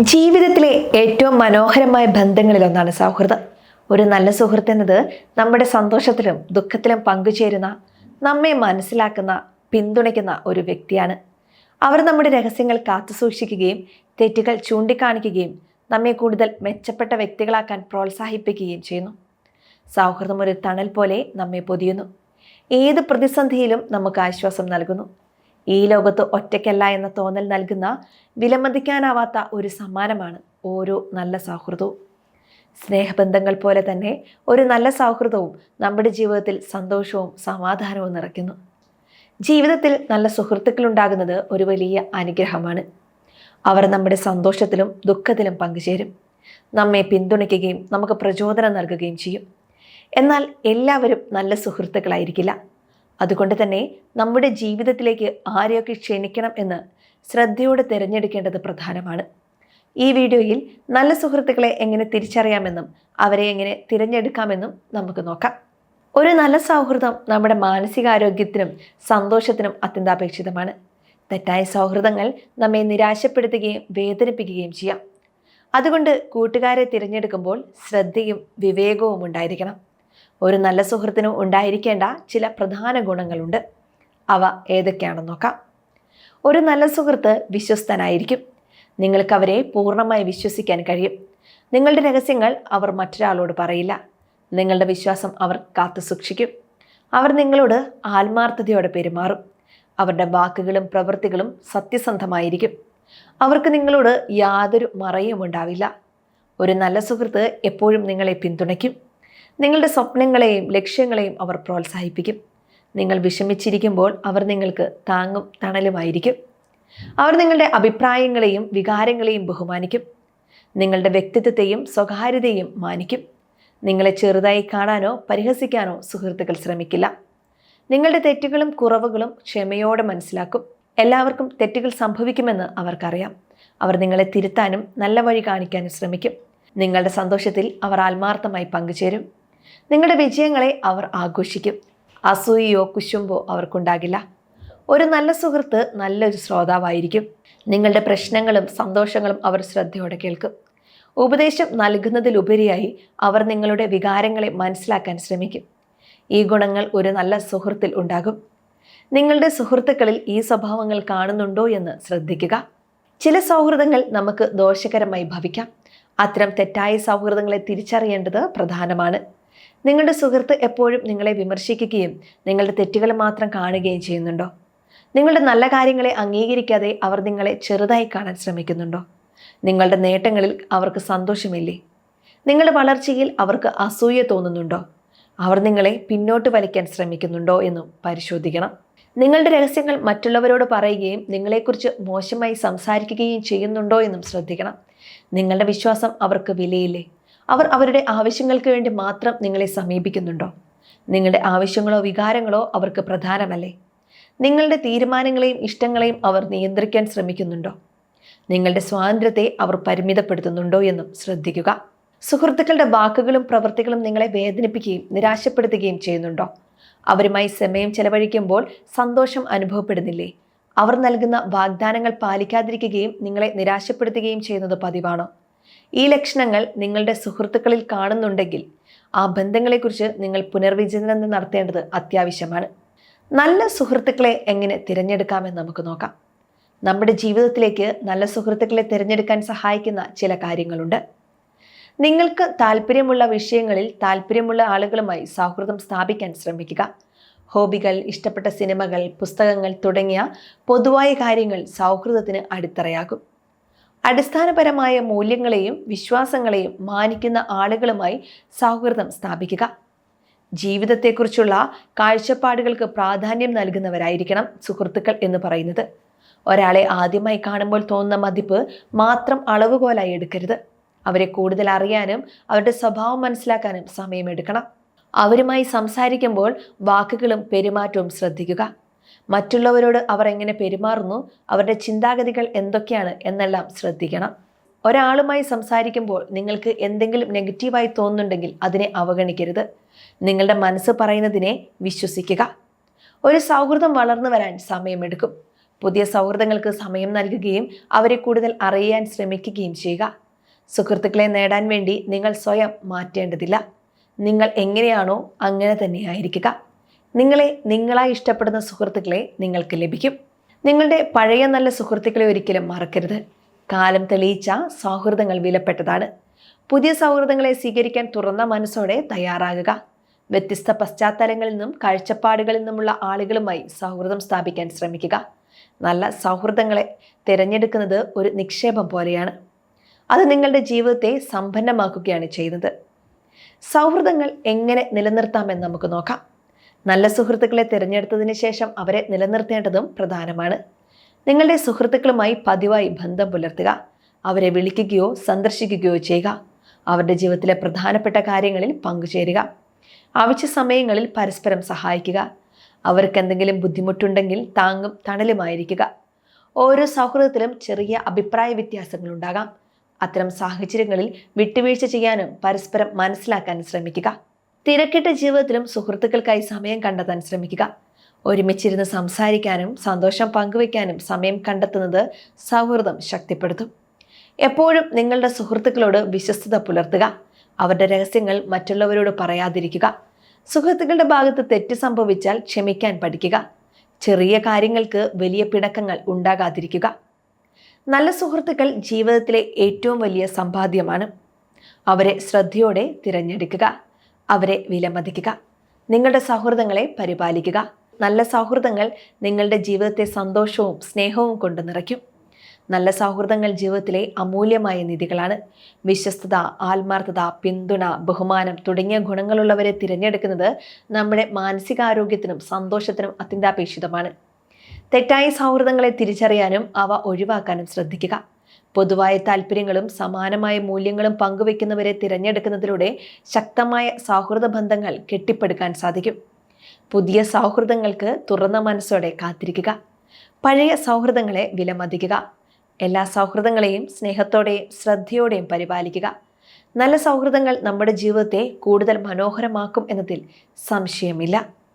ജീവിതത്തിലെ ഏറ്റവും മനോഹരമായ ബന്ധങ്ങളിലൊന്നാണ് സൗഹൃദം. ഒരു നല്ല സുഹൃത്ത് എന്നത് നമ്മുടെ സന്തോഷത്തിലും ദുഃഖത്തിലും പങ്കുചേരുന്ന നമ്മെ മനസ്സിലാക്കുന്ന പിന്തുണയ്ക്കുന്ന ഒരു വ്യക്തിയാണ്. അവർ നമ്മുടെ രഹസ്യങ്ങൾ കാത്തുസൂക്ഷിക്കുകയും തെറ്റുകൾ ചൂണ്ടിക്കാണിക്കുകയും നമ്മെ കൂടുതൽ മെച്ചപ്പെട്ട വ്യക്തികളാക്കാൻ പ്രോത്സാഹിപ്പിക്കുകയും ചെയ്യുന്നു. സൗഹൃദം ഒരു തണൽ പോലെ നമ്മെ പൊതിയുന്നു. ഏത് പ്രതിസന്ധിയിലും നമുക്ക് ആശ്വാസം നൽകുന്നു. ഈ ലോകത്ത് ഒറ്റയ്ക്കല്ല എന്ന തോന്നൽ നൽകുന്ന വിലമതിക്കാനാവാത്ത ഒരു സമ്മാനമാണ് ഓരോ നല്ല സൗഹൃദവും. സ്നേഹബന്ധങ്ങൾ പോലെ തന്നെ ഒരു നല്ല സൗഹൃദവും നമ്മുടെ ജീവിതത്തിൽ സന്തോഷവും സമാധാനവും നിറയ്ക്കുന്നു. ജീവിതത്തിൽ നല്ല സുഹൃത്തുക്കൾ ഉണ്ടാകുന്നത് ഒരു വലിയ അനുഗ്രഹമാണ്. അവർ നമ്മുടെ സന്തോഷത്തിലും ദുഃഖത്തിലും പങ്കുചേരും. നമ്മെ പിന്തുണയ്ക്കുകയും നമുക്ക് പ്രചോദനം നൽകുകയും ചെയ്യും. എന്നാൽ എല്ലാവരും നല്ല സുഹൃത്തുക്കളായിരിക്കില്ല. അതുകൊണ്ട് തന്നെ നമ്മുടെ ജീവിതത്തിലേക്ക് ആരെയൊക്കെ ക്ഷണിക്കണം എന്ന് ശ്രദ്ധയോടെ തിരഞ്ഞെടുക്കേണ്ടത് പ്രധാനമാണ്. ഈ വീഡിയോയിൽ നല്ല സുഹൃത്തുക്കളെ എങ്ങനെ തിരിച്ചറിയാമെന്നും അവരെ എങ്ങനെ തിരഞ്ഞെടുക്കാമെന്നും നമുക്ക് നോക്കാം. ഒരു നല്ല സൗഹൃദം നമ്മുടെ മാനസികാരോഗ്യത്തിനും സന്തോഷത്തിനും അത്യന്താപേക്ഷിതമാണ്. തെറ്റായ സൗഹൃദങ്ങൾ നമ്മെ നിരാശപ്പെടുത്തുകയും വേദനിപ്പിക്കുകയും ചെയ്യാം. അതുകൊണ്ട് കൂട്ടുകാരെ തിരഞ്ഞെടുക്കുമ്പോൾ ശ്രദ്ധയും വിവേകവും ഉണ്ടായിരിക്കണം. ഒരു നല്ല സുഹൃത്തിനും ഉണ്ടായിരിക്കേണ്ട ചില പ്രധാന ഗുണങ്ങളുണ്ട്. അവ ഏതൊക്കെയാണെന്ന് നോക്കാം. ഒരു നല്ല സുഹൃത്ത് വിശ്വസ്തനായിരിക്കും. നിങ്ങൾക്ക് അവരെ പൂർണമായി വിശ്വസിക്കാൻ കഴിയും. നിങ്ങളുടെ രഹസ്യങ്ങൾ അവർ മറ്റൊരാളോട് പറയില്ല. നിങ്ങളുടെ വിശ്വാസം അവർ കാത്തു സൂക്ഷിക്കും. അവർ നിങ്ങളോട് ആത്മാർത്ഥതയോടെ പെരുമാറും. അവരുടെ വാക്കുകളും പ്രവൃത്തികളും സത്യസന്ധമായിരിക്കും. അവർക്ക് നിങ്ങളോട് യാതൊരു മറയും ഉണ്ടാവില്ല. ഒരു നല്ല സുഹൃത്ത് എപ്പോഴും നിങ്ങളെ പിന്തുണയ്ക്കും. നിങ്ങളുടെ സ്വപ്നങ്ങളെയും ലക്ഷ്യങ്ങളെയും അവർ പ്രോത്സാഹിപ്പിക്കും. നിങ്ങൾ വിഷമിച്ചിരിക്കുമ്പോൾ അവർ നിങ്ങൾക്ക് താങ്ങും തണലുമായിരിക്കും. അവർ നിങ്ങളുടെ അഭിപ്രായങ്ങളെയും വികാരങ്ങളെയും ബഹുമാനിക്കും. നിങ്ങളുടെ വ്യക്തിത്വത്തെയും സ്വകാര്യതയും മാനിക്കും. നിങ്ങളെ ചെറുതായി കാണാനോ പരിഹസിക്കാനോ സുഹൃത്തുക്കൾ ശ്രമിക്കില്ല. നിങ്ങളുടെ തെറ്റുകളും കുറവുകളും ക്ഷമയോടെ മനസ്സിലാക്കും. എല്ലാവർക്കും തെറ്റുകൾ സംഭവിക്കുമെന്ന് അവർക്കറിയാം. അവർ നിങ്ങളെ തിരുത്താനും നല്ല വഴി കാണിക്കാനും ശ്രമിക്കും. നിങ്ങളുടെ സന്തോഷത്തിൽ അവർ ആത്മാർത്ഥമായി പങ്കുചേരും. നിങ്ങളുടെ വിജയങ്ങളെ അവർ ആഘോഷിക്കും. അസൂയയോ കുശുമ്പോ അവർക്കുണ്ടാകില്ല. ഒരു നല്ല സുഹൃത്ത് നല്ലൊരു ശ്രോതാവായിരിക്കും. നിങ്ങളുടെ പ്രശ്നങ്ങളും സന്തോഷങ്ങളും അവർ ശ്രദ്ധയോടെ കേൾക്കും. ഉപദേശം നൽകുന്നതിലുപരിയായി അവർ നിങ്ങളുടെ വികാരങ്ങളെ മനസ്സിലാക്കാൻ ശ്രമിക്കും. ഈ ഗുണങ്ങൾ ഒരു നല്ല സുഹൃത്തിൽ ഉണ്ടാകും. നിങ്ങളുടെ സുഹൃത്തുക്കളിൽ ഈ സ്വഭാവങ്ങൾ കാണുന്നുണ്ടോ എന്ന് ശ്രദ്ധിക്കുക. ചില സൗഹൃദങ്ങൾ നമുക്ക് ദോഷകരമായി ഭവിക്കാം. അത്തരം തെറ്റായ സൗഹൃദങ്ങളെ തിരിച്ചറിയേണ്ടത് പ്രധാനമാണ്. നിങ്ങളുടെ സുഹൃത്ത് എപ്പോഴും നിങ്ങളെ വിമർശിക്കുകയും നിങ്ങളുടെ തെറ്റുകൾ മാത്രം കാണുകയും ചെയ്യുന്നുണ്ടോ? നിങ്ങളുടെ നല്ല കാര്യങ്ങളെ അംഗീകരിക്കാതെ അവർ നിങ്ങളെ ചെറുതായി കാണാൻ ശ്രമിക്കുന്നുണ്ടോ? നിങ്ങളുടെ നേട്ടങ്ങളിൽ അവർക്ക് സന്തോഷമില്ലേ? നിങ്ങളുടെ വളർച്ചയിൽ അവർക്ക് അസൂയ തോന്നുന്നുണ്ടോ? അവർ നിങ്ങളെ പിന്നോട്ട് വലിക്കാൻ ശ്രമിക്കുന്നുണ്ടോ എന്നും പരിശോധിക്കണം. നിങ്ങളുടെ രഹസ്യങ്ങൾ മറ്റുള്ളവരോട് പറയുകയും നിങ്ങളെക്കുറിച്ച് മോശമായി സംസാരിക്കുകയും ചെയ്യുന്നുണ്ടോ എന്നും ശ്രദ്ധിക്കണം. നിങ്ങളുടെ വിശ്വാസം അവർക്ക് വിലയില്ലേ? അവർ അവരുടെ ആവശ്യങ്ങൾക്ക് വേണ്ടി മാത്രം നിങ്ങളെ സമീപിക്കുന്നുണ്ടോ? നിങ്ങളുടെ ആവശ്യങ്ങളോ വികാരങ്ങളോ അവർക്ക് പ്രധാനമല്ലേ? നിങ്ങളുടെ തീരുമാനങ്ങളെയും ഇഷ്ടങ്ങളെയും അവർ നിയന്ത്രിക്കാൻ ശ്രമിക്കുന്നുണ്ടോ? നിങ്ങളുടെ സ്വാതന്ത്ര്യത്തെ അവർ പരിമിതപ്പെടുത്തുന്നുണ്ടോ എന്നും ശ്രദ്ധിക്കുക. സുഹൃത്തുക്കളുടെ വാക്കുകളും പ്രവൃത്തികളും നിങ്ങളെ വേദനിപ്പിക്കുകയും നിരാശപ്പെടുത്തുകയും ചെയ്യുന്നുണ്ടോ? അവരുമായി സമയം ചെലവഴിക്കുമ്പോൾ സന്തോഷം അനുഭവപ്പെടുന്നില്ലേ? അവർ നൽകുന്ന വാഗ്ദാനങ്ങൾ പാലിക്കാതിരിക്കുകയും നിങ്ങളെ നിരാശപ്പെടുത്തുകയും ചെയ്യുന്നത് പതിവാണോ? ഈ ലക്ഷണങ്ങൾ നിങ്ങളുടെ സുഹൃത്തുക്കളിൽ കാണുന്നുണ്ടെങ്കിൽ ആ ബന്ധങ്ങളെക്കുറിച്ച് നിങ്ങൾ പുനർവിചിന്തനം നടത്തേണ്ടത് അത്യാവശ്യമാണ്. നല്ല സുഹൃത്തുക്കളെ എങ്ങനെ തിരഞ്ഞെടുക്കാമെന്ന് നമുക്ക് നോക്കാം. നമ്മുടെ ജീവിതത്തിലേക്ക് നല്ല സുഹൃത്തുക്കളെ തിരഞ്ഞെടുക്കാൻ സഹായിക്കുന്ന ചില കാര്യങ്ങളുണ്ട്. നിങ്ങൾക്ക് താല്പര്യമുള്ള വിഷയങ്ങളിൽ താല്പര്യമുള്ള ആളുകളുമായി സൗഹൃദം സ്ഥാപിക്കാൻ ശ്രമിക്കുക. ഹോബികൾ ഇഷ്ടപ്പെട്ട സിനിമകൾ പുസ്തകങ്ങൾ തുടങ്ങിയ പൊതുവായ കാര്യങ്ങൾ സൗഹൃദത്തിന് അടിത്തറയാകും. അടിസ്ഥാനപരമായ മൂല്യങ്ങളെയും വിശ്വാസങ്ങളെയും മാനിക്കുന്ന ആളുകളുമായി സൗഹൃദം സ്ഥാപിക്കുക. ജീവിതത്തെക്കുറിച്ചുള്ള കാഴ്ചപ്പാടുകൾക്ക് പ്രാധാന്യം നൽകുന്നവരായിരിക്കണം സുഹൃത്തുക്കൾ എന്ന് പറയുന്നത്. ഒരാളെ ആദ്യമായി കാണുമ്പോൾ തോന്നുന്ന മതിപ്പ് മാത്രം അളവുകോലായി എടുക്കരുത്. അവരെ കൂടുതൽ അറിയാനും അവരുടെ സ്വഭാവം മനസ്സിലാക്കാനും സമയമെടുക്കണം. അവരുമായി സംസാരിക്കുമ്പോൾ വാക്കുകളും പെരുമാറ്റവും ശ്രദ്ധിക്കുക. മറ്റുള്ളവരോട് അവർ എങ്ങനെ പെരുമാറുന്നു അവരുടെ ചിന്താഗതികൾ എന്തൊക്കെയാണ് എന്നെല്ലാം ശ്രദ്ധിക്കണം. ഒരാളുമായി സംസാരിക്കുമ്പോൾ നിങ്ങൾക്ക് എന്തെങ്കിലും നെഗറ്റീവായി തോന്നുന്നുണ്ടെങ്കിൽ അതിനെ അവഗണിക്കരുത്. നിങ്ങളുടെ മനസ്സ് പറയുന്നതിനെ വിശ്വസിക്കുക. ഒരു സൗഹൃദം വളർന്നു വരാൻ സമയമെടുക്കും. പുതിയ സൗഹൃദങ്ങൾക്ക് സമയം നൽകുകയും അവരെ കൂടുതൽ അറിയാൻ ശ്രമിക്കുകയും ചെയ്യുക. സുഹൃത്തുക്കളെ നേടാൻ വേണ്ടി നിങ്ങൾ സ്വയം മാറ്റേണ്ടതില്ല. നിങ്ങൾ എങ്ങനെയാണോ അങ്ങനെ തന്നെ ആയിരിക്കുക. നിങ്ങളെ നിങ്ങളായി ഇഷ്ടപ്പെടുന്ന സുഹൃത്തുക്കളെ നിങ്ങൾക്ക് ലഭിക്കും. നിങ്ങളുടെ പഴയ നല്ല സുഹൃത്തുക്കളെ ഒരിക്കലും മറക്കരുത്. കാലം തെളിയിച്ച സൗഹൃദങ്ങൾ വിലപ്പെട്ടതാണ്. പുതിയ സൗഹൃദങ്ങളെ സ്വീകരിക്കാൻ തുറന്ന മനസ്സോടെ തയ്യാറാകുക. വ്യത്യസ്ത പശ്ചാത്തലങ്ങളിൽ നിന്നും കാഴ്ചപ്പാടുകളിൽ നിന്നുമുള്ള ആളുകളുമായി സൗഹൃദം സ്ഥാപിക്കാൻ ശ്രമിക്കുക. നല്ല സൗഹൃദങ്ങളെ തിരഞ്ഞെടുക്കുന്നത് ഒരു നിക്ഷേപം പോലെയാണ്. അത് നിങ്ങളുടെ ജീവിതത്തെ സമ്പന്നമാക്കുകയാണ് ചെയ്യുന്നത്. സൗഹൃദങ്ങൾ എങ്ങനെ നിലനിർത്താമെന്ന് നമുക്ക് നോക്കാം. നല്ല സുഹൃത്തുക്കളെ തിരഞ്ഞെടുത്തതിന് ശേഷം അവരെ നിലനിർത്തേണ്ടതും പ്രധാനമാണ്. നിങ്ങളുടെ സുഹൃത്തുക്കളുമായി പതിവായി ബന്ധം പുലർത്തുക അവരെ വിളിക്കുകയോ സന്ദർശിക്കുകയോ ചെയ്യുക അവരുടെ ജീവിതത്തിലെ പ്രധാനപ്പെട്ട കാര്യങ്ങളിൽ പങ്കുചേരുക ആവശ്യ സമയങ്ങളിൽ പരസ്പരം സഹായിക്കുക അവർക്ക് എന്തെങ്കിലും ബുദ്ധിമുട്ടുണ്ടെങ്കിൽ താങ്ങും തണലുമായിരിക്കുക. ഓരോ സൗഹൃദത്തിലും ചെറിയ അഭിപ്രായ വ്യത്യാസങ്ങളുണ്ടാകാം അത്തരം സാഹചര്യങ്ങളിൽ വിട്ടുവീഴ്ച ചെയ്യാനും പരസ്പരം മനസ്സിലാക്കാനും ശ്രമിക്കുക. തിരക്കിട്ട ജീവിതത്തിലും സുഹൃത്തുക്കൾക്കായി സമയം കണ്ടെത്താൻ ശ്രമിക്കുക. ഒരുമിച്ചിരുന്ന് സംസാരിക്കാനും സന്തോഷം പങ്കുവയ്ക്കാനും സമയം കണ്ടെത്തുന്നത് സൗഹൃദം ശക്തിപ്പെടുത്തും. എപ്പോഴും നിങ്ങളുടെ സുഹൃത്തുക്കളോട് വിശ്വസ്തത പുലർത്തുക. അവരുടെ രഹസ്യങ്ങൾ മറ്റുള്ളവരോട് പറയാതിരിക്കുക. സുഹൃത്തുക്കളുടെ ഭാഗത്ത് തെറ്റ് സംഭവിച്ചാൽ ക്ഷമിക്കാൻ പഠിക്കുക. ചെറിയ കാര്യങ്ങൾക്ക് വലിയ പിണക്കങ്ങൾ ഉണ്ടാകാതിരിക്കുക. നല്ല സുഹൃത്തുക്കൾ ജീവിതത്തിലെ ഏറ്റവും വലിയ സമ്പാദ്യമാണ്. അവരെ ശ്രദ്ധയോടെ തിരഞ്ഞെടുക്കുക. അവരെ വിലമതിക്കുക. നിങ്ങളുടെ സൗഹൃദങ്ങളെ പരിപാലിക്കുക. നല്ല സൗഹൃദങ്ങൾ നിങ്ങളുടെ ജീവിതത്തെ സന്തോഷവും സ്നേഹവും കൊണ്ട് നിറയ്ക്കും. നല്ല സൗഹൃദങ്ങൾ ജീവിതത്തിലെ അമൂല്യമായ നിധികളാണ്. വിശ്വസ്തത ആത്മാർത്ഥത പിന്തുണ ബഹുമാനം തുടങ്ങിയ ഗുണങ്ങളുള്ളവരെ തിരഞ്ഞെടുക്കുന്നത് നമ്മുടെ മാനസികാരോഗ്യത്തിനും സന്തോഷത്തിനും അത്യന്താപേക്ഷിതമാണ്. തെറ്റായ സൗഹൃദങ്ങളെ തിരിച്ചറിയാനും അവ ഒഴിവാക്കാനും ശ്രദ്ധിക്കുക. പൊതുവായ താല്പര്യങ്ങളും സമാനമായ മൂല്യങ്ങളും പങ്കുവെക്കുന്നവരെ തിരഞ്ഞെടുക്കുന്നതിലൂടെ ശക്തമായ സൗഹൃദ ബന്ധങ്ങൾ കെട്ടിപ്പടുക്കാൻ സാധിക്കും. പുതിയ സൗഹൃദങ്ങൾക്ക് തുറന്ന മനസ്സോടെ കാത്തിരിക്കുക. പഴയ സൗഹൃദങ്ങളെ വിലമതിക്കുക. എല്ലാ സൗഹൃദങ്ങളെയും സ്നേഹത്തോടെയും ശ്രദ്ധയോടെയും പരിപാലിക്കുക. നല്ല സൗഹൃദങ്ങൾ നമ്മുടെ ജീവിതത്തെ കൂടുതൽ മനോഹരമാക്കും എന്നതിൽ സംശയമില്ല.